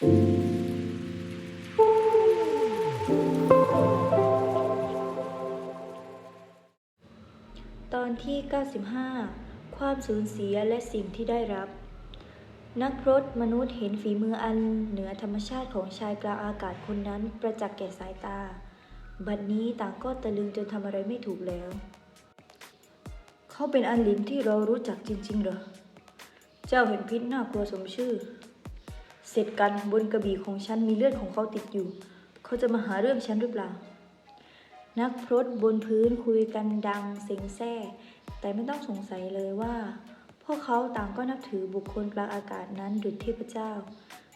ตอนที่ 95 ความสูญเสียและสิ่งที่ได้รับ นักพรตมนุษย์เห็นฝีมืออันเหนือธรรมชาติของชายกลางอากาศคนนั้นประจักษ์แก่สายตา บัดนี้ต่างก็ตะลึงจนทำอะไรไม่ถูกแล้ว เขาเป็นอันลินที่เรารู้จักจริงๆเหรอ เจ้าเห็นพิษน่ากลัวสมชื่อ เสร็จกันบนกระบี่ของฉันมีเลือดของเขาติดอยู่ เขาจะมาหาเรื่องฉันหรือเปล่า นักพรตบนพื้นคุยกันดังเซ็งแซ่ แต่ไม่ต้องสงสัยเลยว่า พวกเขาต่างก็นับถือบุคคลกลางอากาศนั้นดุจเทพเจ้า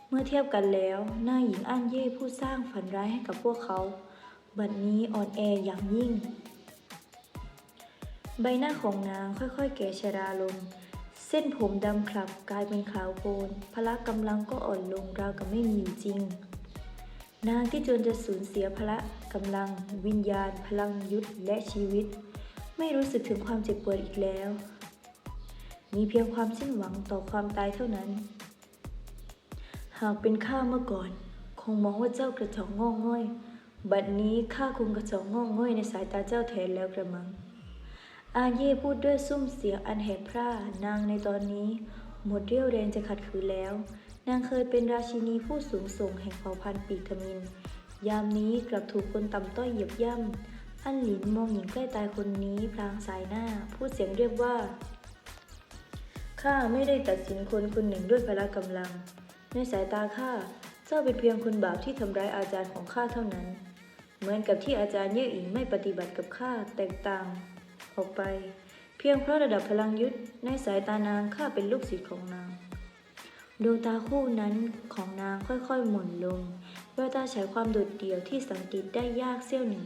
เมื่อเทียบกันแล้วหน้าหญิงอ้านเย่ผู้สร้างฝันร้ายให้กับพวกเขา บัดนี้อ่อนแออย่างยิ่ง ใบหน้าของนางค่อยๆ แก่ชราลง เส้นผมดำคลับกลายเป็นขาวโพลนพละกำลังก็อ่อนลงราวกับไม่มีอยู่จริง นางที่จนจะสูญเสียพละกำลัง วิญญาณ พลังยุทธและชีวิต ไม่รู้สึกถึงความเจ็บปวดอีกแล้ว มีเพียงความสิ้นหวังต่อความตายเท่านั้น หากเป็นข้าเมื่อก่อน คงมองว่าเจ้ากระจอกงอกง่อย บัดนี้ข้าคงกระจอกงอกง่อยในสายตาเจ้าแทนแล้วกระมัง อาเย่พูดด้วยซุ้มเสียงอันแหบพร่านางในตอนนี้ หมดเรี่ยวแรงจะขัดขืนแล้ว นางเคยเป็นราชินีผู้สูงส่งแห่งเผ่าพันธุ์ปีกมิน ยามนี้กลับถูกคนต่ำต้อยเหยียบย่ำ อันหลินมองหญิงใกล้ตายคนนี้พลางสายหน้า พูดเสียงเรียบว่า ข้าไม่ได้ตัดสินคนคนหนึ่งด้วยพละกำลัง ในสายตาข้าเจ้าเป็นเพียงคนบาปที่ทำร้ายอาจารย์ของข้าเท่านั้น เหมือนกับที่อาจารย์เย่อิงไม่ปฏิบัติกับข้าแตกต่าง ออกไป เพียงเพราะระดับพลังยุทธในสายตานางข้าเป็นลูกศิษย์ของนาง ดวงตาคู่นั้นของนางค่อยๆ หม่นลงแววตาฉายความโดดเดี่ยวที่สังเกตได้ยากเสี้ยวหนึ่ง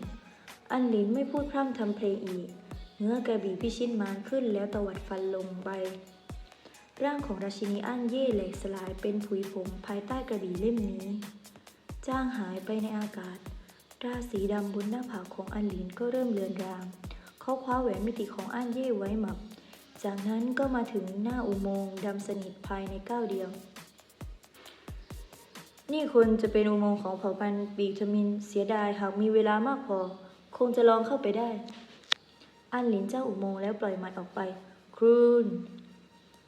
อันหลินไม่พูดพร่ำทำเพลงอีกเนื้อกระบี่พิชิตมานขึ้นแล้วตวัดฟันลงไปร่างของราชินีอั้นเย่เหลกสลายเป็นผุยผงภายใต้กระบี่เล่มนี้ จ้างหายไปในอากาศ ราสีดำบนหน้าผากของอันหลินก็เริ่มเลือนราง เขาคว้าแหวนมิติของอั้นเย่ไว้หมับ จากนั้นก็มาถึงหน้าอุโมงค์ดำสนิทภายในก้าวเดียว นี่คุณจะเป็นอุโมงค์ของเผ่าพันธุ์ปีกทมินเสียดายหากมีเวลามากพอ คงจะลองเข้าไปได้ อันหลินเจ้าอุโมงค์แล้วปล่อยหมัดออกไป ครูน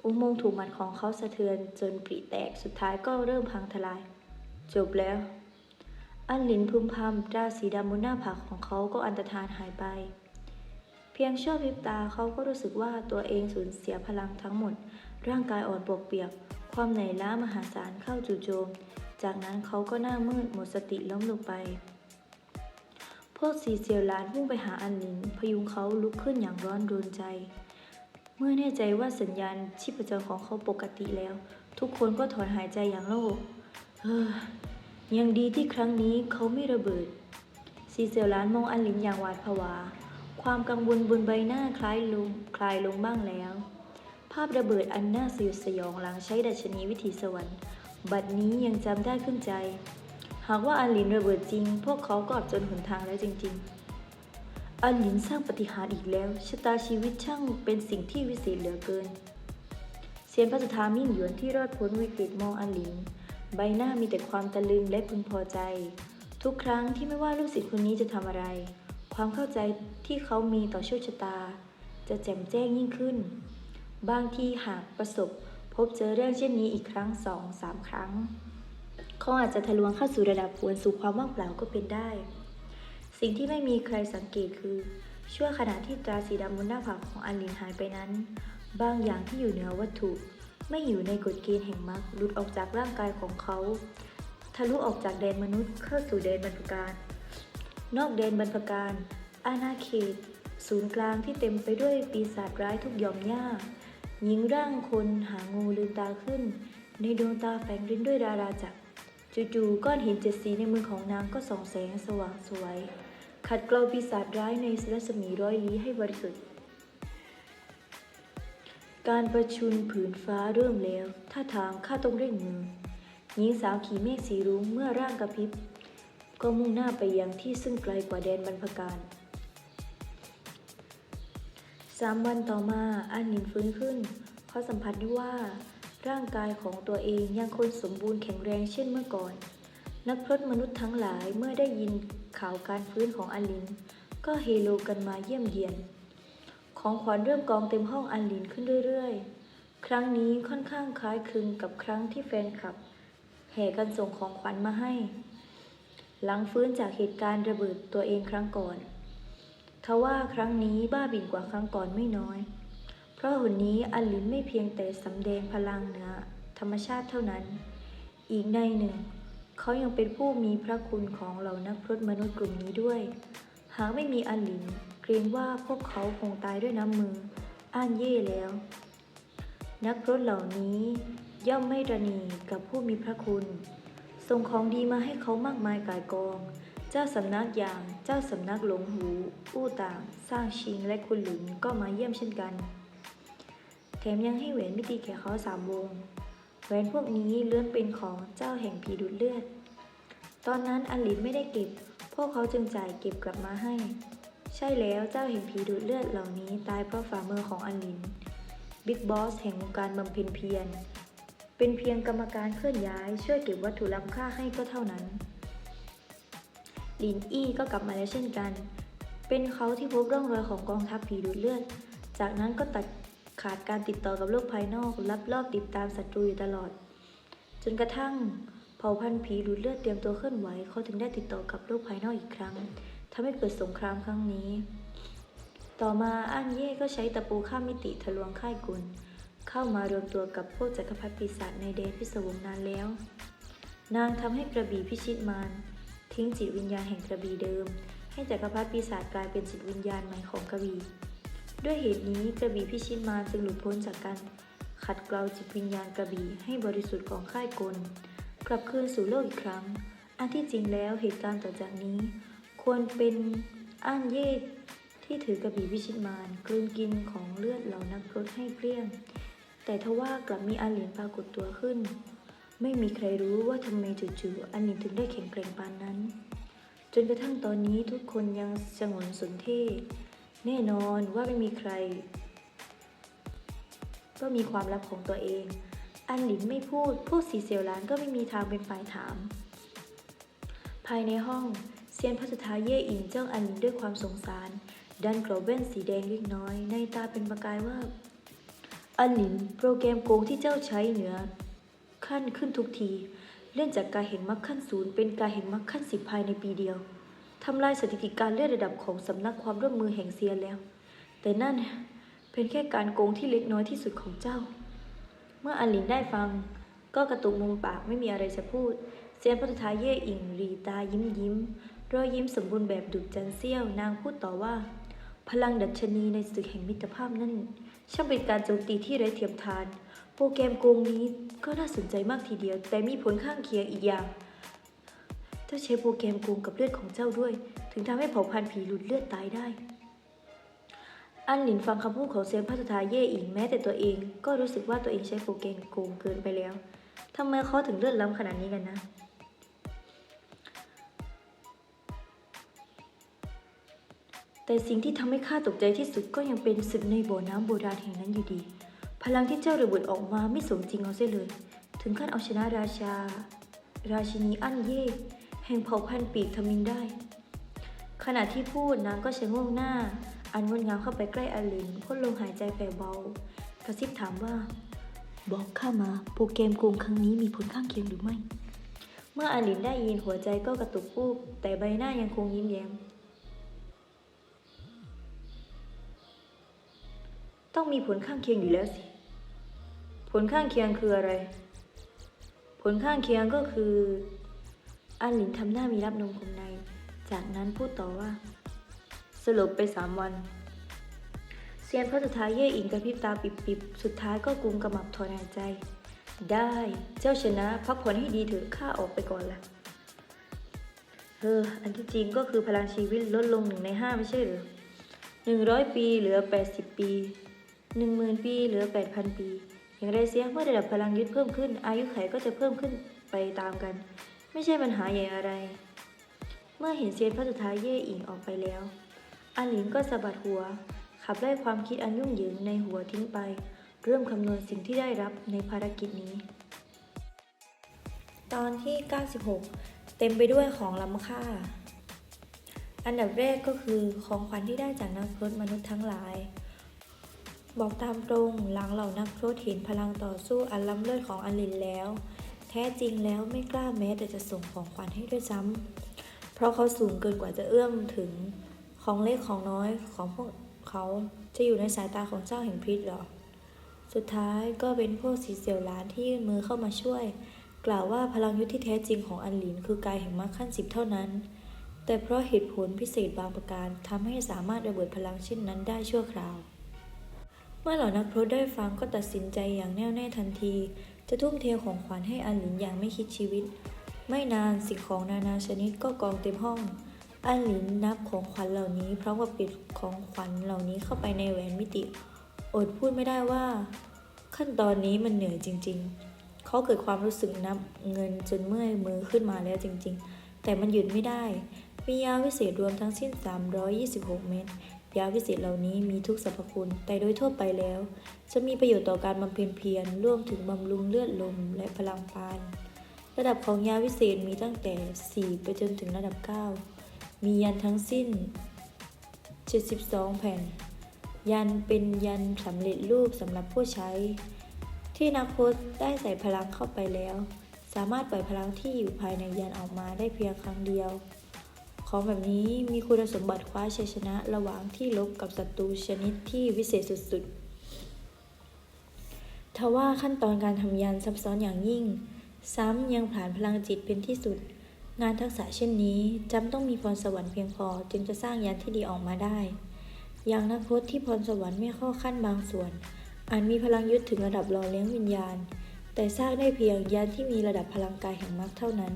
อุโมงค์ถูกหมัดของเขาสะเทือนจนปริแตกสุดท้ายก็เริ่มพังทลาย จบแล้ว อันหลินพึมพำตราสีดำบนหน้าผากของเขาก็อันตรธานหายไป พียงชั่วพริบตาเขาก็รู้สึกว่าตัวเองสูญเสียพลังทั้งหมด ร่างกายอ่อนปวกเปียก ความเหนื่อยล้ามหาศาลเข้าจู่โจม จากนั้นเขาก็หน้ามืดหมดสติล้มลงไป พวกซีเซียวหลานพุ่งไปหาอันหลินพยุงเขาลุกขึ้นอย่างร้อนรนใจ เมื่อแน่ใจว่าสัญญาณชีพจรของเขาปกติแล้ว ทุกคนก็ถอนหายใจอย่างโล่งเฮ้อยังดีที่ครั้งนี้เขาไม่ระเบิดซีเซียวหลานมองอันหลินอย่างหวาดผวา ความกังวลบนใบหน้าคล้ายลงคลายลงบ้างแล้ว ภาพระเบิดอันน่าสยดสยองหลังใช้ดัชนีวิถีสวรรค์ บัดนี้ยังจำได้ขึ้นใจ หากว่าอันหลินระเบิดจริง พวกเขาก็อับจนหนทางแล้วจริง ๆอันหลินสร้างปฏิหารอีกแล้วชะตาชีวิตช่างเป็นสิ่งที่วิเศษเหลือเกินเซียนพระสุธามิ่งหยวนที่รอดพ้นวิกฤตมองอันหลิน ใบหน้ามีแต่ความตะลึงและพึงพอใจ ทุกครั้งที่ไม่ว่าลูกศิษย์คนนี้จะทำอะไร ความเข้าใจที่เขามีต่อโชคชะตา จะแจ่มแจ้งยิ่งขึ้น บางทีหากประสบพบเจอเรื่องเช่นนี้อีกครั้งสองสามครั้ง เขาอาจจะทะลวงเข้าสู่ระดับหวนสู่ความว่างเปล่าก็เป็นได้ สิ่งที่ไม่มีใครสังเกตคือ ช่วงขณะที่ตราสีดำบนหน้าผากของอันลินหายไปนั้น บางอย่างที่อยู่เหนือวัตถุ ไม่อยู่ในกฎเกณฑ์แห่งมรรคหลุดออกจากร่างกายของเขา ทะลุออกจากแดนมนุษย์เข้าสู่แดนบรรพการ นอกแดนบรรพการ อาณาเขต ศูนย์กลางที่เต็มไปด้วยปีศาจร้ายทุกหย่อมย่าหญิงร่างคนหางูลืมตาขึ้น ในดวงตาแฝงริ้นด้วยดาราจักรจู่ๆก้อนหินเจ็ดสีในมือของนางก็ส่องแสงสว่างสวย ขัดเกลาปีศาจร้ายในรัศมีร้อยลี้ให้บริสุทธิ์ การประชุนผืนฟ้าเริ่มแล้ว ท่าทางข้าต้องเร่งมือหญิงสาวขี่เมฆสีรุ้งเมื่อร่างกระพริบ ก็มุ่งหน้าไปยังที่ซึ่งไกลกว่าแดนบรรพการสามวันต่อมาอันหนินฟื้นขึ้น เขาสัมผัสได้ว่าร่างกายของตัวเองยังคงสมบูรณ์แข็งแรงเช่นเมื่อก่อน นักพรตมนุษย์ทั้งหลายเมื่อได้ยินข่าวการฟื้นของอันลิน ก็เฮโลกันมาเยี่ยมเยียน ของขวัญเริ่มกองเต็มห้องอันลินขึ้นเรื่อยๆ ครั้งนี้ค่อนข้างคล้ายคลึงกับครั้งที่แฟนคลับ แห่กันส่งของขวัญมาให้ หลังฟื้นจากเหตุการณ์ระเบิดตัวเองครั้งก่อน ทว่าครั้งนี้บ้าบิ่นกว่าครั้งก่อนไม่น้อย เพราะหนนี้อันลินไม่เพียงแต่สำแดงพลังเหนือธรรมชาติเท่านั้น อีกในหนึ่ง เขายังเป็นผู้มีพระคุณของเหล่านักพรตมนุษย์กลุ่มนี้ด้วย หากไม่มีอันลินเกรงว่าพวกเขาคงตายด้วยน้ำมือ อ้านเย่แล้ว นักพรตเหล่านี้ย่อมไม่ระนีกับผู้มีพระคุณ ส่งของดีมาให้เขามากมายกายกอง เจ้าสำนักอย่าง เจ้าสำนักหลงหู อู้ต่าง สร้างชิงและคุณหลุนก็มาเยี่ยมเช่นกัน แถมยังให้แหวนมิติแก่เขาสามวง แหวนพวกนี้เล้วนเป็นของเจ้าแห่งผีดูดเลือด ตอนนั้นอันหลินไม่ได้เก็บ พวกเขาจึงจ่ายเก็บกลับมาให้ ใช่แล้วเจ้าแห่งผีดูดเลือดเหล่านี้ตายเพราะฝ่ามือของอันหลิน บิ๊กบอสแห่งวงการบำเพ็ญเพียร เป็นเพียงกรรมการเคลื่อนย้าย ช่วยเก็บวัตถุล้ำค่าให้ก็เท่านั้น หลินอี้ก็กลับมาแล้วเช่นกัน เป็นเขาที่พบร่องรอยของกองทัพผีดูดเลือด จากนั้นก็ตัดขาดการติดต่อกับโลกภายนอกลับลอบติดตามศัตรูอยู่ตลอด จนกระทั่งเผ่าพันธุ์ผีดูดเลือดเตรียมตัวเคลื่อนไหวเขาถึงได้ติดต่อกับโลกภายนอกอีกครั้งทำให้เกิดสงครามครั้งนี้ ต่อมาอันเย่ก็ใช้ตะปูข้ามมิติทะลวงค่ายกุล เข้ามารวมตัวกับพวกจักรพรรดิปีศาจในแดนพิศวงนานแล้ว นางทำให้กระบี่พิชิตมารทิ้งจิตวิญญาณแห่งกระบี่เดิม ให้จักรพรรดิปีศาจกลายเป็นจิตวิญญาณใหม่ของกระบี่ด้วยเหตุนี้กระบี่พิชิตมารจึงหลุดพ้นจากการขัดเกลาจิตวิญญาณกระบี่ให้บริสุทธิ์ของค่ายกลกลับคืนสู่โลกอีกครั้ง อันที่จริงแล้วเหตุการณ์ต่อจากนี้ ควรเป็นอ้านเย่ที่ถือกระบี่พิชิตมารกลืนกินของเลือดเหล่านักพรตให้เกลี้ยง แต่ทว่ากลับมีอาหลินปรากฏตัวขึ้น ไม่มีใครรู้ว่าทำไมจู่ๆอาหลินถึงได้แข็งแกร่งปานนั้น จนกระทั่งตอนนี้ทุกคนยังสงวนสนเท่แน่นอนว่าไม่มีใคร ก็มีความลับของตัวเอง อันหลินไม่พูดพวกสีเซียวหลานก็ไม่มีทางเป็นฝ่ายถาม ภายในห้องเซียนพระสุธาเย่อิงเจ้าอันหลินด้วยความสงสาร ดันกรอบแว่นสีแดงเล็กน้อย ในตาเป็นประกายว่า อันหลินโปรแกรมโกงที่เจ้าใช้เหนือ ขั้นขึ้นทุกที เลื่อนจากการเห็นมรรคขั้นศูนย์เป็นการเห็นมรรคขั้นสิบภายในปีเดียวทำลายสถิติการเลื่อนระดับของสำนักความร่วมมือแห่งเซียนแล้ว แต่นั่นเป็นแค่การโกงที่เล็กน้อยที่สุดของเจ้า เมื่ออันหลินได้ฟัง ก็กระตุกมุมปากไม่มีอะไรจะพูด เซียนพัฒทาเย่อิงรีตายิ้มยิ้มรอยยิ้มสมบูรณ์แบบดุจจันเซี่ยวนางพูดต่อว่า พลังดัชนีในศึกแห่งมิตรภาพนั่น ช่างเป็นการโจมตีที่ไร้เทียมทาน โปรแกรมโกงนี้ก็น่าสนใจมากทีเดียว แต่มีผลข้างเคียงอีกอย่าง เจ้าใช้โปรแกรมโกงกับเลือดของเจ้าด้วย ถึงทำให้เผ่าพันธุ์ผีหลุดเลือดตายได้ อันหลินฟังคำพูดของเซียนพัฒทาเย่อิงแม้แต่ตัวเอง ก็รู้สึกว่าตัวเองใช้โปรแกรมโกงเกินไปแล้วทำไมเขาถึงเลือดล้ำขนาดนี้กันนะ แต่สิ่งที่ทำให้ข้าตกใจที่สุดก็ยังเป็นศึกในบ่อน้ำโบราณแห่งนั้นอยู่ดี พลังที่เจ้าระเบิดออกมาไม่สมจริงเอาเสียเลย ถึงขั้นเอาชนะราชา ราชินีอั้นเย่แห่งเผ่าพันธุ์ปีกทมินได้ ขณะที่พูดนางก็ชะโงกหน้า อันงดงามเข้าไปใกล้อาลินพ่นลมหายใจแผ่วเบา กระซิบถามว่า บอกข้ามาโปรแกรมโกงครั้งนี้มีผลข้างเคียงหรือไม่ เมื่ออาลินได้ยินหัวใจก็กระตุกปูบแต่ใบหน้ายังคงยิ้มแย้ม ต้องมีผลข้างเคียงอยู่แล้วสิ ผลข้างเคียงคืออะไร ผลข้างเคียงก็คืออันหลินทำหน้ามีรับนมคมใน จากนั้นพูดต่อว่า สลบไปสามวันเซียนพระสุดท้ายเย่อิงกระพริบตาปิบๆ สุดท้ายก็กุมกระหมับถอนหายใจ ได้เจ้าชนะพักผ่อนให้ดีเถอะข้าออกไปก่อนละเออ อันที่จริงก็คือพลังชีวิตลดลงหนึ่งในห้าไม่ใช่หรือหนึ่งร้อยปีเหลือแปดสิบปี หนึ่งหมื่นปีเหลือแปดพันปี อย่างไรเสียเมื่อระดับพลังยึดเพิ่มขึ้น อายุไขก็จะเพิ่มขึ้นไปตามกัน ไม่ใช่ปัญหาใหญ่อะไร เมื่อเห็นเซียนพระสุดท้ายเย่อิงออกไปแล้วอาหลินก็สะบัดหัว ขับไล่ความคิดอันยุ่งเหยิงในหัวทิ้งไป เริ่มคำนวณสิ่งที่ได้รับในภารกิจนี้ ตอนที่ 96 เต็มไปด้วยของล้ำค่า อันดับแรกก็คือของขวัญที่ได้จากนักพรตมนุษย์ทั้งหลาย บอกตามตรงหลังเหล่านักพรตเห็นพลังต่อสู้อันล้ำเลิศของอลินแล้ว แท้จริงแล้วไม่กล้าแม้แต่จะส่งของขวัญให้ด้วยซ้ำเพราะเขาสูงเกินกว่าจะเอื้อมถึงของเล็กของน้อยของพวกเขาจะอยู่ในสายตาของเจ้าแห่งพิษหรอ สุดท้ายก็เป็นพวกสีเซียวหลานที่ยื่นมือเข้ามาช่วย กล่าวว่าพลังยุทธที่แท้จริงของอันหลินคือกายแห่งมรรคขั้นสิบเท่านั้น แต่เพราะเหตุผลพิเศษบางประการทำให้สามารถระเบิดพลังเช่นนั้นได้ชั่วคราว เมื่อเหล่านักพรตได้ฟังก็ตัดสินใจอย่างแน่วแน่ทันที จะทุ่มเทของขวัญให้อันหลินอย่างไม่คิดชีวิต ไม่นานสิ่งของนานาชนิดก็กองเต็มห้อง อันหลินนับของขวัญเหล่านี้พร้อมกับปิดของขวัญเหล่านี้เข้าไปในแหวนมิติ อดพูดไม่ได้ว่า ขั้นตอนนี้มันเหนื่อยจริง ๆ เขาเกิดความรู้สึกนับเงินจนเมื่อยมือขึ้นมาแล้วจริง ๆ แต่มันหยุดไม่ได้มียาวิเศษรวมทั้งสิ้น 326 เม็ด ยาวิเศษเหล่านี้มีทุกสรรพคุณ แต่โดยทั่วไปแล้ว จะมีประโยชน์ต่อการบำเพ็ญเพียรร่วมถึงบำรุงเลือดลมและพลังปาน ระดับของยาวิเศษมีตั้งแต่ 4 ไปจนถึงระดับ 9 มียันทั้งสิ้น 72 แผ่น ยันเป็นยันสำเร็จรูปสำหรับผู้ใช้ ที่นักโพสต์ได้ใส่พลังเข้าไปแล้ว สามารถปล่อยพลังที่อยู่ภายในยันออกมาได้เพียงครั้งเดียว ของแบบนี้มีคุณสมบัติคว้าชัยชนะระหว่างที่ลบกับศัตรูชนิดที่วิเศษสุดๆ ทว่าขั้นตอนการทำยันซับซ้อนอย่างยิ่ง ซ้ำยังผ่านพลังจิตเป็นที่สุด งานทักษะเช่นนี้จำต้องมีพรสวรรค์เพียงพอจึงจะสร้างยันที่ดีออกมาได้ อย่างนักพจน์ที่พรสวรรค์ไม่เข้าขั้นบางส่วน อาจมีพลังยึดถึงระดับหล่อเลี้ยงวิญญาณ แต่สร้างได้เพียงยันที่มีระดับพลังกายแห่งมรรคเท่านั้น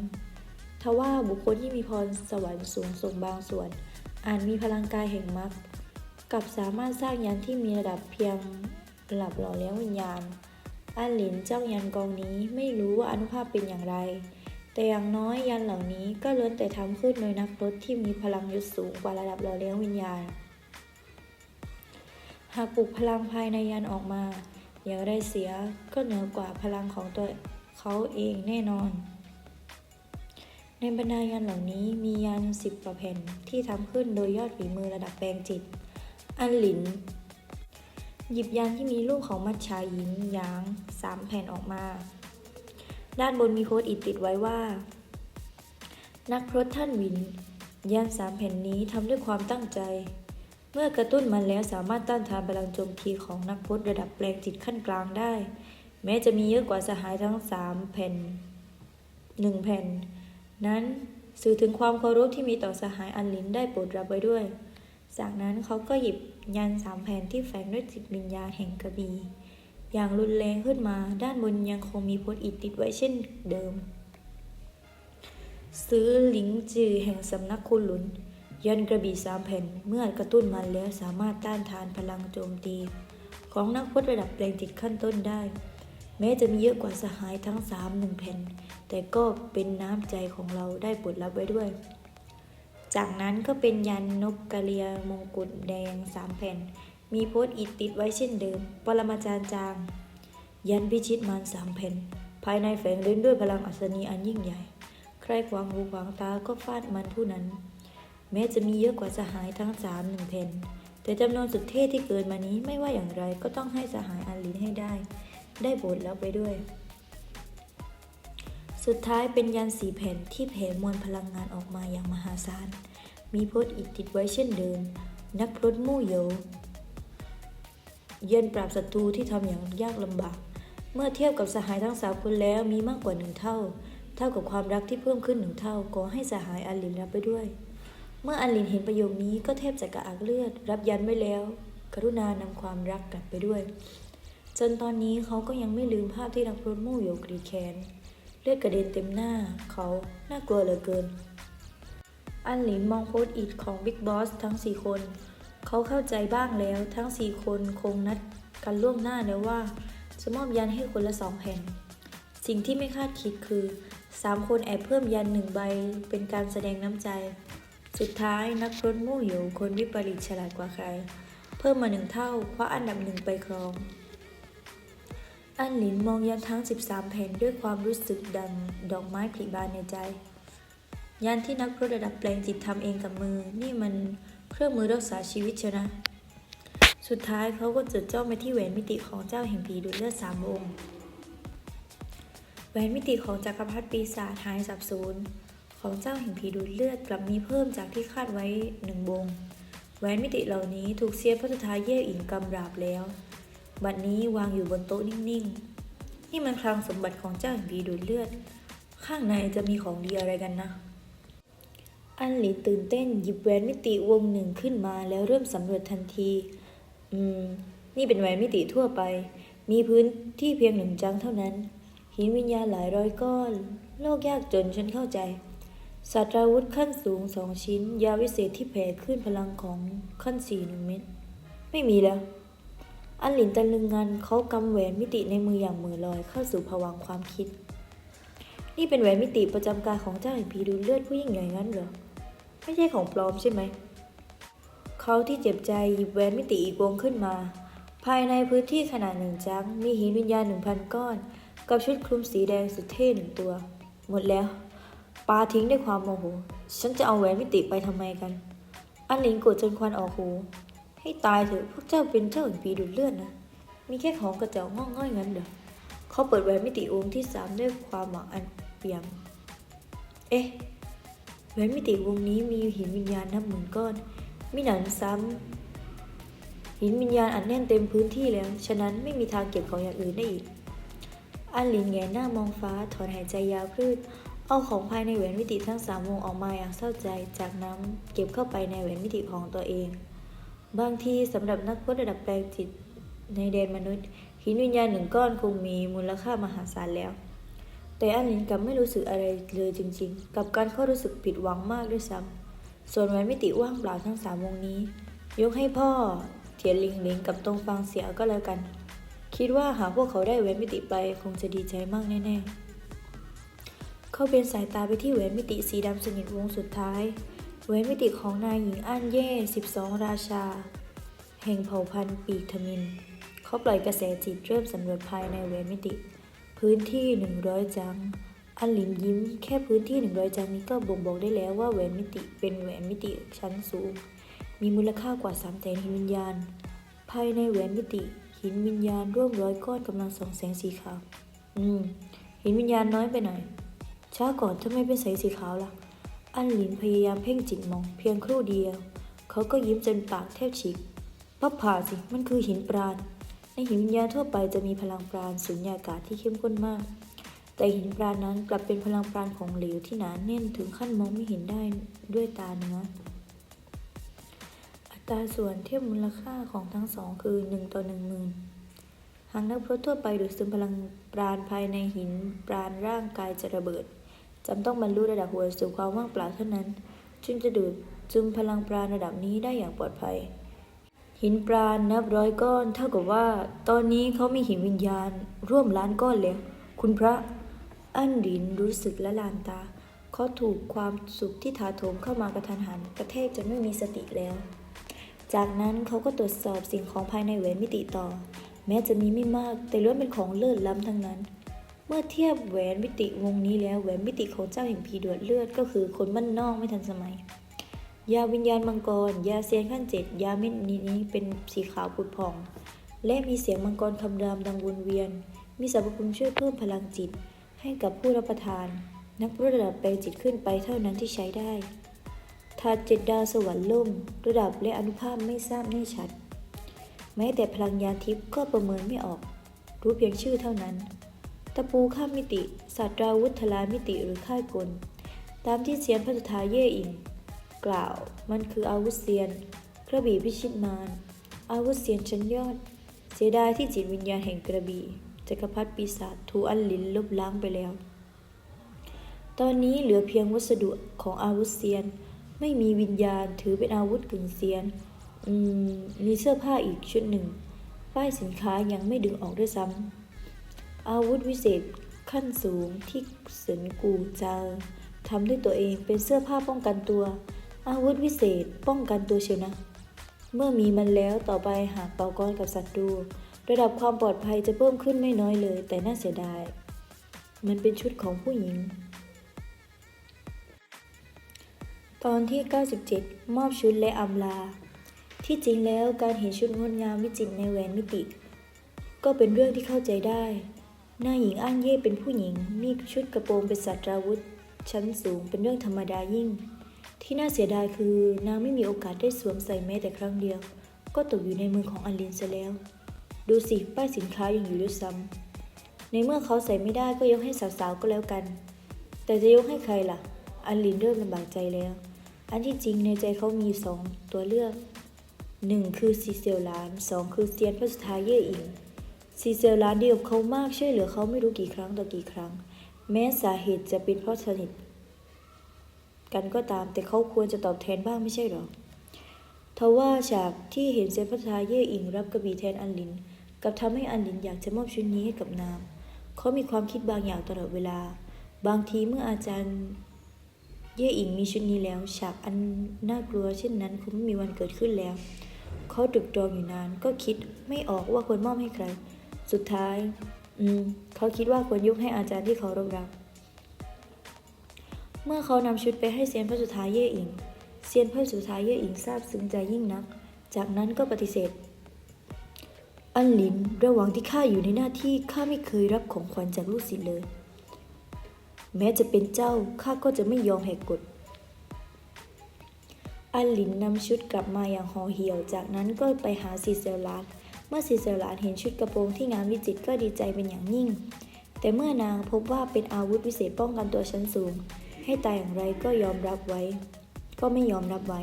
ทว่าบุคคลที่มีพรสวรรค์สูงส่งบางส่วน อาจมีพลังกายแห่งมรรคกับสามารถสร้างยันที่มีระดับเพียงระดับหล่อเลี้ยงวิญญาณอันหลินเจ้ายันกองนี้ไม่รู้ว่าอนุภาพเป็นอย่างไร แต่อย่างน้อยยันเหล่านี้ก็ล้วนแต่ทำขึ้นโดยนักรบที่มีพลังยุทธสูงกว่าระดับหล่อเลี้ยงวิญญาณ หากปลุกพลังภายในยันออกมา อย่างไรเสียก็เหนือกว่าพลังของตัวเขาเองแน่นอน ในบรรดายันเหล่านี้มียันสิบกว่าแผ่นที่ทำขึ้นโดยยอดฝีมือระดับแปลงจิต อันหลิน หยิบยันที่มีรูปของมัจฉาหญิงยางสามแผ่นออกมา ด้านบนมีโค้ดอิดติดไว้ว่า นักพรตท่านวิน ยันสามแผ่นนี้ทำด้วยความตั้งใจ เมื่อกระตุ้นมันแล้วสามารถต้านทานพลังโจมตีของนักพรตระดับแปลงจิตขั้นกลางได้ แม้จะมีเยอะกว่าสหายทั้งสามแผ่นหนึ่งแผ่น นั้นสื่อถึงความเคารพที่มีต่อสหายอันลินได้โปรดรับไว้ด้วย จากนั้นเขาก็หยิบยันสามแผ่นที่แฝงด้วยจิตวิญญาณแห่งกระบี่อย่างรุนแรงขึ้นมาด้านบนยังคงมีโพสต์อิฐติดไว้เช่นเดิม ซื้อหลิงจือแห่งสำนักคุณหลุน ยันกระบี่สามแผ่นเมื่อกระตุ้นมันแล้วสามารถต้านทานพลังโจมตี ของนักพจน์ระดับแปลงจิตขั้นต้นได้ แม้จะมีเยอะกว่าสหายทั้งสามหนึ่งแผ่น แต่ก็เป็นน้ำใจของเราได้ปลดรับไว้ด้วย จากนั้นก็เป็นยันนกกระเรียมงกุฎแดงสามแผ่น มีโพสต์อิฐติดไว้เช่นเดิม ปรมาจารย์จาง ยันพิชิตมารสามแผ่น ภายในแฝงเล่นด้วยพลังอัศนีอันยิ่งใหญ่ ใครขวางหูขวางตาก็ฟาดมันผู้นั้น แม้จะมีเยอะกว่าสหายทั้งสามหนึ่งแผ่น แต่จำนวนสุดเท่ที่เกินมานี้ไม่ว่าอย่างไรก็ต้องให้สหายอันลินให้ได้ ได้บทแล้วไปด้วย สุดท้ายเป็นยันสีแผ่นที่แผ่มวลพลังงานออกมาอย่างมหาศาล มีโพสต์อิฐติดไว้เช่นเดิม นักพรตมู่เหยเย็นปราบศัตรูที่ทำอย่างยากลำบาก เมื่อเทียบกับสหายทั้งสามคนแล้วมีมากกว่าหนึ่งเท่า เท่ากับความรักที่เพิ่มขึ้นหนึ่งเท่าขอให้สหายอันลินรับไปด้วย เมื่ออันลินเห็นประโยคนี้ก็แทบจะกระอักเลือด รับยันไว้แล้ว กรุณานำความรักกลับไปด้วย จนตอนนี้เขาก็ยังไม่ลืมภาพที่นักพรตมู่เหยกรีดแขน เลือดกระเด็นเต็มหน้าเขาน่ากลัวเหลือเกิน อันหลินมองโพสต์อิทของบิ๊กบอสทั้งสี่คน เขาเข้าใจบ้างแล้วทั้งสี่คนคงนัดกันล่วงหน้าแล้วว่า จะมอบยันให้คนละสองแผ่น สิ่งที่ไม่คาดคิดคือสามคนแอบเพิ่มยันหนึ่งใบเป็นการแสดงน้ำใจ สุดท้ายนักพรตมู่เหยวคนวิปริตฉลาดกว่าใคร เพิ่มมาหนึ่งเท่าคว้าอันดับหนึ่งไปครอง อันหลินมองยันทั้ง 13 แผ่นด้วยความรู้สึกดังดอกไม้ผลิบานในใจ ยันที่นักพรตระดับแปลงจิตทำเองกับมือ นี่มันเครื่องมือรักษาชีวิตเชนะ สุดท้ายเขาก็จดจ้องไปที่แหวนมิติของเจ้าแห่งผีดูดเลือดสามวงแหวนมิติของจักรพรรดิปีศาจหายสับสูญของเจ้าแห่งผีดูดเลือดกลับมีเพิ่มจากที่คาดไว้หนึ่งวงแหวนมิติเหล่านี้ถูกเซียนพัฒทาเย่อิงกำราบแล้ว บัดนี้วางอยู่บนโต๊ะนิ่งๆ นี่มันคลังสมบัติของเจ้าแห่งผีดูดเลือด ข้างในจะมีของดีอะไรกันนะ อันหลีตื่นเต้นหยิบแหวนมิติวงหนึ่งขึ้นมาแล้วเริ่มสำรวจทันที อืม นี่เป็นแหวนมิติทั่วไป มีพื้นที่เพียงหนึ่งจังเท่านั้น หินวิญญาณหลายร้อยก้อน โลกยากจนฉันเข้าใจศาสตราวุธขั้นสูงสองชิ้น ยาวิเศษที่แผ่ขึ้นพลังของขั้นสี่หนึ่งเม็ดไม่มีแล้ว อันหลินตะลึงงันเขากำแหวนมิติในมืออย่างมือลอยเข้าสู่ภวังความคิด นี่เป็นแหวนมิติประจำกายของเจ้าแห่งผีดูเลือดผู้ยิ่งใหญ่งั้นเหรอ ไม่ใช่ของปลอมใช่ไหม เขาที่เจ็บใจหยิบแหวนมิติอีกวงขึ้นมา ภายในพื้นที่ขนาดหนึ่งจังมีหินวิญญาณหนึ่งพันก้อน กับชุดคลุมสีแดงสุดเท่หนึ่งตัว หมดแล้ว ปาทิ้งด้วยความโมโห ฉันจะเอาแหวนมิติไปทำไมกัน อันหลิงโกรธจนควันออกหู ให้ตายเถอะพวกเจ้าเป็นเจ้าแห่งปีดูดเลือดนะ มีแค่ของกระจอกง่องง่อยงั้นเหรอเขาเปิดแหวนมิติองค์ที่สามด้วยความหวังอันเปี่ยม เอ๊ะแหวนมิติวงนี้มีหินวิญญาณนับหมื่นก้อน มีหนำซ้ำหินวิญญาณอันแน่นเต็มพื้นที่แล้ว ฉะนั้นไม่มีทางเก็บของอย่างอื่นได้อีกอันหลินแงหน้ามองฟ้าถอนหายใจยาวพืดเอาของภายในแหวนมิติทั้งสามวงออกมาอย่างเศร้าใจ จากนั้นเก็บเข้าไปในแหวนมิติของตัวเอง บางทีสำหรับนักพจน์ระดับแปลงจิตในแดนมนุษย์หินวิญญาณหนึ่งก้อนคงมีมูลค่ามหาศาลแล้ว แต่อันลินกลับไม่รู้สึกอะไรเลยจริงๆ กับการเขารู้สึกผิดหวังมากด้วยซ้ำส่วนแหวนมิติว่างเปล่าทั้งสามวงนี้ ยกให้พ่อเทียนลิงลิงกับตรงฟังเสียก็แล้วกัน คิดว่าหากพวกเขาได้แหวนมิติไปคงจะดีใจมากแน่ๆ เขาเป็นสายตาไปที่แหวนมิติสีดำสนิทวงสุดท้าย แหวนมิติของนายหญิงอั้นเย่ 12 ราชา แห่งเผ่าพันธุ์ปีกทมิน เขาปล่อยกระแสจิตเริ่มสำรวจภายในแหวนมิติ พื้นที่ 100 จัง อันหลินยิ้ม แค่พื้นที่ 100 จังนี้ก็บ่งบอกได้แล้วว่าแหวนมิติเป็นแหวนมิติชั้นสูง มีมูลค่ากว่า3แสนหินวิญญาณ ภายในแหวนมิติ หินวิญญาณร่วมร้อยก้อนกำลังส่องแสงสีขาว อืม หินวิญญาณน้อยไปหน่อยช้าก่อนทำไมเป็นแสงสีขาวล่ะ อันหลินพยายามเพ่งจิตมองเพียงครู่เดียว เขาก็ยิ้มจนปากแทบฉีกพับผ่าสิมันคือหินปราณ ในหินวิญญาณทั่วไปจะมีพลังปราณสุญญากาศที่เข้มข้นมาก แต่หินปราณนั้นกลับเป็นพลังปราณของเหลวที่หนาแน่นถึงขั้นมองไม่เห็นได้ด้วยตาเนื้ออัตราส่วนเทียบมูลค่าของทั้งสองคือหนึ่งต่อหนึ่งหมื่นหากนักพรตทั่วไปดูดซึมพลังปราณภายในหินปราณร่างกายจะระเบิด จำต้องบรรลุระดับหัวสู่ความว่างเปล่าเท่านั้น จึงจะดูดซึมพลังปราณระดับนี้ได้อย่างปลอดภัย หินปราณนับร้อยก้อน เท่ากับว่า ตอนนี้เขามีหินวิญญาณ ร่วมล้านก้อนแล้ว คุณพระ อันดินรู้สึกละลานตาเขาถูกความสุขที่ถาโถมเข้ามากระทันหัน กระแทกจนไม่มีสติแล้ว จากนั้นเขาก็ตรวจสอบสิ่งของภายในแหวนมิติต่อ แม้จะมีไม่มากแต่ล้วนเป็นของเลิศล้ำทั้งนั้น เมื่อเทียบแหวนมิติวงนี้แล้วแหวนมิติของเจ้าแห่งผีดวดเลือดก็คือคนบ้านนอกไม่ทันสมัย ยาวิญญาณมังกร ยาเซียนขั้นเจ็ดยาเม็ดนี้นี้เป็นสีขาวผุดผ่อง และมีเสียงมังกรคำรามดังวนเวียน มีสรรพคุณช่วยเพิ่มพลังจิต ให้กับผู้รับประทาน นักระดับแปลงจิตขึ้นไปเท่านั้นที่ใช้ได้ถาดเจ็ดดาวสวรรค์ล่ม ระดับและอนุภาพไม่ทราบแน่ชัด แม้แต่พลังยานทิพย์ก็ประเมินไม่ออก รู้เพียงชื่อเท่านั้น ตะปูข้ามมิติศาสตราวุธลามิติหรือค่ายกล ตามที่เซียนพัฒทาเย่อิง กล่าวมันคืออาวุธเซียน กระบี่พิชิตมารอาวุธเซียนชั้นยอด เสียดายที่จิตวิญญาณแห่งกระบี่จักรพรรดิปีศาจทูอันลินลบล้างไปแล้ว ตอนนี้เหลือเพียงวัสดุของอาวุธเซียน ไม่มีวิญญาณถือเป็นอาวุธกึ่งเซียน อืมมีเสื้อผ้าอีกชุดหนึ่ง ป้ายสินค้ายังไม่ดึงออกด้วยซ้ำ อาวุธวิเศษขั้นสูงที่เสินกูจอทำด้วยตัวเองเป็นเสื้อผ้าป้องกันตัว อาวุธวิเศษป้องกันตัวเชียวนะ เมื่อมีมันแล้วต่อไปหากเป่ากรกับศัตรูระดับความปลอดภัยจะเพิ่มขึ้นไม่น้อยเลย แต่น่าเสียดาย มันเป็นชุดของผู้หญิง ตอนที่ 97 มอบชุดและอำลา ที่จริงแล้วการเห็นชุดงดงามวิจิตรในแหวนมิติ ก็เป็นเรื่องที่เข้าใจได้ หน้าหญิงอ้างเย่เป็นผู้หญิง มีชุดกระโปรงเป็นสัตราวุธ ชั้นสูงเป็นเรื่องธรรมดายิ่ง ที่น่าเสียดายคือนางไม่มีโอกาสได้สวมใส่แม้แต่ครั้งเดียว ก็ตกอยู่ในมือของอันลินซะแล้ว ดูสิ ป้ายสินค้ายังอยู่ด้วยซ้ำในเมื่อเขาใส่ไม่ได้ก็ยกให้สาวๆก็แล้วกัน แต่จะยกให้ใครล่ะอันลินเริ่มลำบากใจแล้ว อันที่จริงในใจเขามีสองตัวเลือกหนึ่งคือซีเซลลานสองคือเซียนพระสุธาเย่อิง ซีเซลลานดีกับเขามากช่วยเหลือเขาไม่รู้กี่ครั้งต่อกี่ครั้ง แม้สาเหตุจะเป็นเพราะสนิทกันก็ตามแต่เขาควรจะตอบแทนบ้างไม่ใช่หรอทว่าฉากที่เห็นเซียนพระสุธาเย่อิงรับกระบี่แทนอันลิน กับทำให้อันลินอยากจะมอบชุดนี้ให้กับนางเขามีความคิดบางอย่างตลอดเวลา บางทีเมื่ออาจารย์เย่อิงมีชุดนี้แล้ว ฉากอันน่ากลัวเช่นนั้นคงไม่มีวันเกิดขึ้นแล้วเขาตรึกตรองอยู่นานก็คิดไม่ออกว่าควรมอบให้ใคร สุดท้าย อืม เขาคิดว่าควรยกให้อาจารย์ที่เขารบรัก เมื่อเขานำชุดไปให้เซียนพระสุธาเย่อิง เซียนพระสุธาเย่อิงทราบซึ้งใจยิ่งนัก จากนั้นก็ปฏิเสธ อันหลินระหว่างที่ข้าอยู่ในหน้าที่ข้าไม่เคยรับของขวัญจากลูกศิษย์เลย แม้จะเป็นเจ้าข้าก็จะไม่ยอมแหกกฎอันหลินนำชุดกลับมาอย่างห่อเหี่ยว จากนั้นก็ไปหาซีเซลลาน เมื่อซีเซลลานเห็นชุดกระโปรงที่งามวิจิตรก็ดีใจเป็นอย่างยิ่ง แต่เมื่อนางพบว่าเป็นอาวุธวิเศษป้องกันตัวชั้นสูง ให้ตายอย่างไรก็ยอมรับไว้ ก็ไม่ยอมรับไว้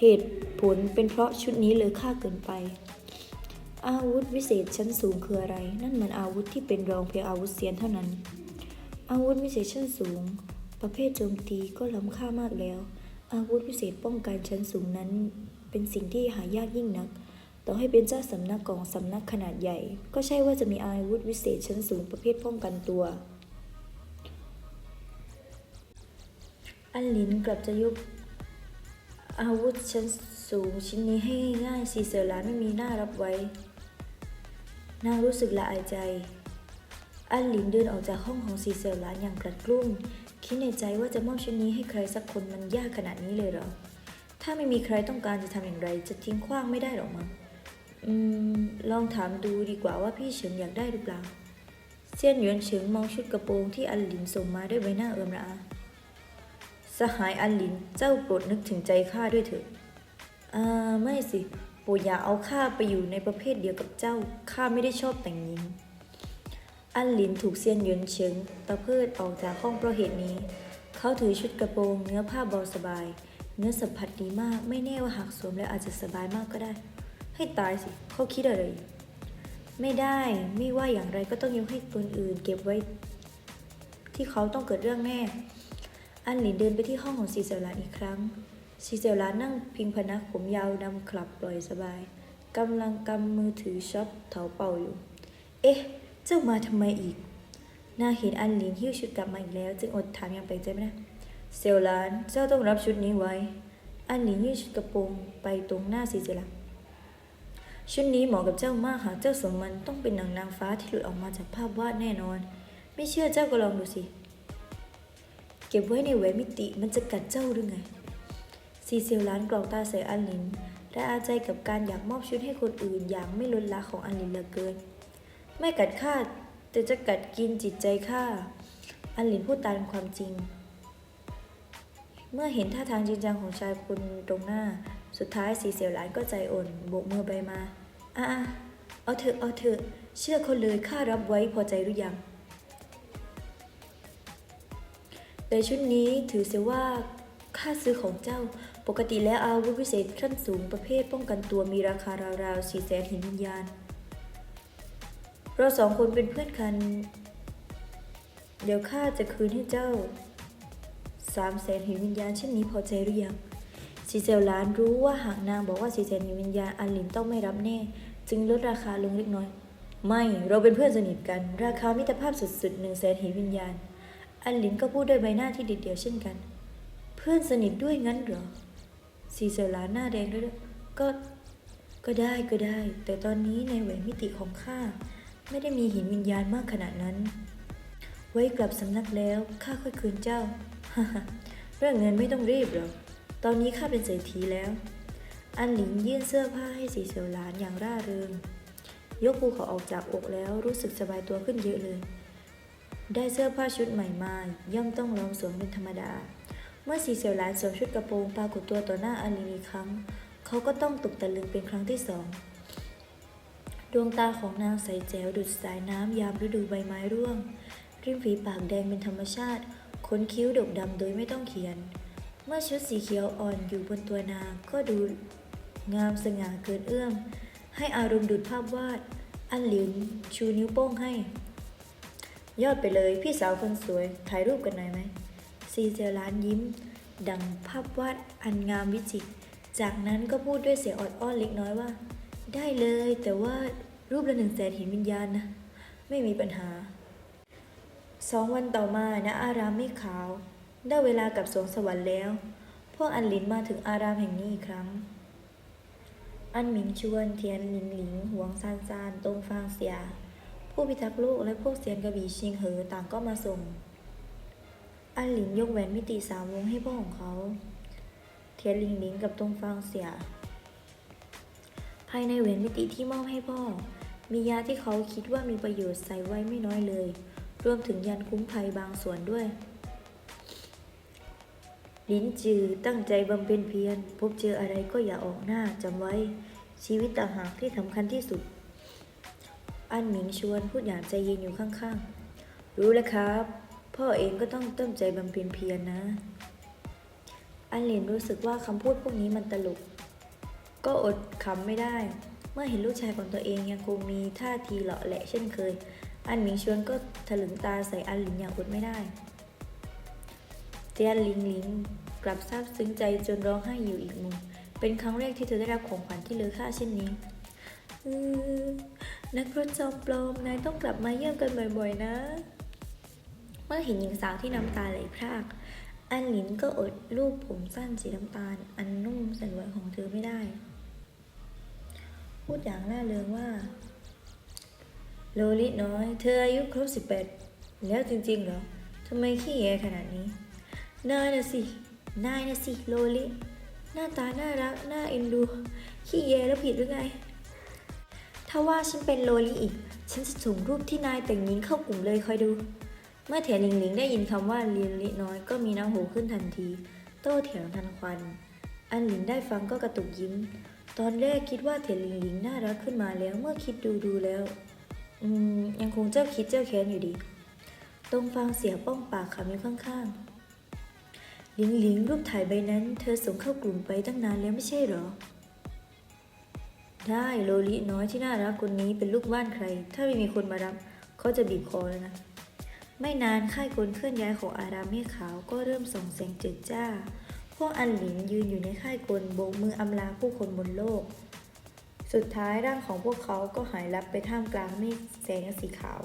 เหตุผลเป็นเพราะชุดนี้เลยค่าเกินไป อาวุธวิเศษชั้นสูงคืออะไร นั่นมันอาวุธที่เป็นรองเพียงอาวุธเซียนเท่านั้น อาวุธวิเศษชั้นสูง ประเภทโจมตีก็ล้ำค่ามากแล้ว อาวุธวิเศษป้องกันชั้นสูงนั้น เป็นสิ่งที่หายากยิ่งนัก ต่อให้เป็นเจ้าสำนักของสำนักขนาดใหญ่ ก็ใช่ว่าจะมีอาวุธวิเศษชั้นสูงประเภทป้องกันตัว อันหลินกลับจะยุบอาวุธชั้นสูงชิ้นนี้ให้ง่ายๆซีเซอร์ลานไม่มีหน้ารับไว้ นางรู้สึกละอายใจ อันหลินเดินออกจากห้องของซีเซอร์ลานอย่างกระกลุ้มคิดในใจว่าจะมอบชุดนี้ให้ใครสักคนมันยากขนาดนี้เลยเหรอ ถ้าไม่มีใครต้องการจะทำอย่างไร จะทิ้งขว้างไม่ได้หรอกมั้ง อืม ลองถามดูดีกว่าว่าพี่เฉิงอยากได้หรือเปล่า เซียนหยวนเฉิงมองชุดกระโปรงที่อันหลินส่งมาด้วยใบหน้าเอิมระอา สหายอันหลินเจ้าโปรดนึกถึงใจข้าด้วยเถิดอ่าไม่สิโปรดอย่าเอาข้าไปอยู่ในประเภทเดียวกับเจ้า ข้าไม่ได้ชอบแต่งหญิง อันหลินถูกเซียนหยวนเฉิงตะเพิดออกจากห้องเพราะเหตุนี้ เขาถือชุดกระโปรงเนื้อผ้าเบาสบาย เนื้อสัมผัสดีมาก ไม่แน่ว่าหากสวมแล้วอาจจะสบายมากก็ได้ ให้ตายสิเขาคิดอะไร ไม่ได้ไม่ว่าอย่างไรก็ต้องยกให้คนอื่น เก็บไว้ ที่เขาต้องเกิดเรื่องแน่ อันหลินเดินไปที่ห้องของซีเซลลานอีกครั้งซีเซลลานนั่งพิงพนักผมยาวดำคลับปล่อยสบายกำลังกำมือถือช็อตเถาเป่าอยู่ เอ๊ะ เจ้ามาทำไมอีกน่าเห็นอันหลินหิ้วชุดกลับมาอีกแล้ว จึงอดถามอย่างแปลกใจไม่ได้เซลลานเจ้าต้องรับชุดนี้ไว้ อันหลินหิ้วชุดกระโปรงไปตรงหน้าซีเซลลาน ชุดนี้เหมาะกับเจ้ามากหากเจ้าสวมมันต้องเป็นหนังนางฟ้าที่หลุดออกมาจากภาพวาดแน่นอน ไม่เชื่อเจ้าก็ลองดูสิ เก็บไว้ในแหวนมิติมันจะกัดเจ้าหรือไงซีเซลล้านกรอกตาใส่อันลินและอาใจกับการอยากมอบชุดให้คนอื่นอย่างไม่ลดละของอันลินเหลือเกิน ไม่กัดข้าแต่จะกัดกินจิตใจข้าอันลินพูดตามความจริง เมื่อเห็นท่าทางจริงจังของชายคนตรงหน้า สุดท้ายสีเสียวหลานก็ใจอ่อนโบกมือไปมาอะเอาเถอะเอาเถอะเชื่อเขาเลยข้ารับไว้พอใจหรือยัง แต่ชุดนี้ถือเสียว่าค่าซื้อของเจ้าปกติแล้วอาวุธพิเศษขั้นสูงประเภทป้องกันตัวมีราคาราวๆสี่แสนหินวิญญาณ เราสองคนเป็นเพื่อนกัน เดี๋ยวข้าจะคืนให้เจ้าสามแสนหินวิญญาณเช่นนี้พอใจหรือยัง ซีเซลล้านรู้ว่าหากนางบอกว่าสีแสนหินวิญญาณอันหลินต้องไม่รับแน่ จึงลดราคาลงเล็กน้อย ไม่เราเป็นเพื่อนสนิทกัน ราคามิตรภาพสุดๆหนึ่งแสนหินวิญญาณ อันหลินก็พูดด้วยใบหน้าที่เด็ดเดี่ยวเช่นกัน เพื่อนสนิทด้วยงั้นเหรอซีเซลล้านหน้าแดงด้วยก็ก็ได้ก็ได้ แต่ตอนนี้ในแหวนมิติของข้าไม่ได้มีหินวิญญาณมากขนาดนั้น ไว้กลับสำนักแล้วข้าค่อยคืนเจ้า เรื่องเงินไม่ต้องรีบหรอก ตอนนี้ข้าเป็นเศรษฐีแล้ว อันหลิงยื่นเสื้อผ้าให้สีเสียวหลานอย่างร่าเริง ยกภูเขาออกจากอกแล้วรู้สึกสบายตัวขึ้นเยอะเลย ได้เสื้อผ้าชุดใหม่มาย่อมต้องลองสวมเป็นธรรมดา เมื่อสีเสียวหลานสวมชุดกระโปรงปรากฏตัวต่อหน้าอันหลิงอีกครั้ง เขาก็ต้องตกตะลึงเป็นครั้งที่สองดวงตาของนางใสแจ๋วดุดสายน้ำยามฤดูใบไม้ร่วง ริมฝีปากแดงเป็นธรรมชาติขนคิ้วดกดำโดยไม่ต้องเขียน เมื่อชุดสีเขียวอ่อนอยู่บนตัวนางก็ดูงามสง่าเกินเอื้อม ให้อารมณ์ดุดภาพวาด อันหลินชูนิ้วโป้งให้ ยอดไปเลยพี่สาวคนสวย ถ่ายรูปกันหน่อยไหม ซีเซลล้านยิ้ม ดังภาพวาดอันงามวิจิตร จากนั้นก็พูดด้วยเสียงออดอ้อนเล็กน้อยว่า ได้เลยแต่ว่ารูปละหนึ่งแสนหินวิญญาณนะ ไม่มีปัญหาสองวันต่อมาณอารามเมฆขาว ได้เวลากับสวงสวรรค์แล้ว พวกอันหลินมาถึงอารามแห่งนี้อีกครั้ง อันหมิงชวนเทียนหลิงหลิงหวงซานซานตงฟางเสีย ผู้พิทักษ์โลกและพวกเซียนกระบี่ชิงเหอต่างก็มาส่ง อันหลินยกแหวนมิติสามวงให้พ่อของเขา เทียนหลิงหลิงกับตงฟางเสีย ภายในแหวนมิติที่มอบให้พ่อ มียาที่เขาคิดว่ามีประโยชน์ใส่ไว้ไม่น้อยเลย รวมถึงยันคุ้มภัยบางส่วนด้วย ลิ้นจือตั้งใจบำเพ็ญเพียร พบเจออะไรก็อย่าออกหน้าจำไว้ ชีวิตต่างหากที่สำคัญที่สุด อันหมิงชวนพูดอย่างใจเย็นอยู่ข้างๆ รู้แล้วครับ พ่อเองก็ต้องตั้งใจบำเพ็ญเพียรนะ อันเหลนรู้สึกว่าคำพูดพวกนี้มันตลก ก็อดขำไม่ได้ เมื่อเห็นลูกชายของตัวเองยังคงมีท่าทีเหลาะแหละเช่นเคย อันหมิงชวนก็ถลึงตาใส่อันหลินอย่างอดไม่ได้ เจียนลิงลิงกลับซาบซึ้งใจจนร้องไห้อยู่อีกมุมเป็นครั้งแรกที่เธอได้รับของขวัญที่เลอค่าเช่นนี้อนักรถจอมปลอมนายต้องกลับมาเยี่ยมกันบ่อยๆนะ เมื่อเห็นหญิงสาวที่น้ำตาไหลพราก อันหลินก็อดรูปผมสั้นสีน้ำตาล อันนุ่มสลวยของเธอไม่ได้ พูดอย่างล่าเริงว่า โลลิน้อย เธออายุครบสิบแปดแล้วจริงๆเหรอทำไมขี้แยขนาดนี้ นายนะสิ นายนะสิ โลลิ หน้าตาน่ารัก น่าเอ็นดู ขี้แยแล้วผิดหรือไง ถ้าว่าฉันเป็นโลลิอีก ฉันจะส่งรูปที่นายแต่งหญิงเข้ากลุ่มเลยคอยดู เมื่อเถียนหลิงหลิงได้ยินคำว่าลีลิน้อยก็มีน้ำหูขึ้นทันที โต้เถียงทันควัน อันหลินได้ฟังก็กระตุกยิ้ม ตอนแรกคิดว่าเถียนหลิงหลิงน่ารักขึ้นมาแล้วเมื่อคิดดูดูแล้ว อืมยังคงเจ้าคิดเจ้าแค้นอยู่ดี ตรงฟังเสียป้องปากคำอยู่ข้างๆ หลิงหลิงรูปถ่ายใบนั้น เธอส่งเข้ากลุ่มไปตั้งนานแล้วไม่ใช่หรอ ได้โลลิน้อยที่น่ารักคนนี้เป็นลูกบ้านใคร ถ้าไม่มีคนมารับเขาจะบีบคอแล้วนะ ไม่นานค่ายคนเคลื่อนย้ายของอารามเมฆขาวก็เริ่มส่องแสงเจิดจ้า พวกอันหลินยืนอยู่ในค่ายคนโบกมืออำลาผู้คนบนโลก สุดท้ายร่างของพวกเขาก็หายลับไปท่ามกลางเมฆแสงสีขาว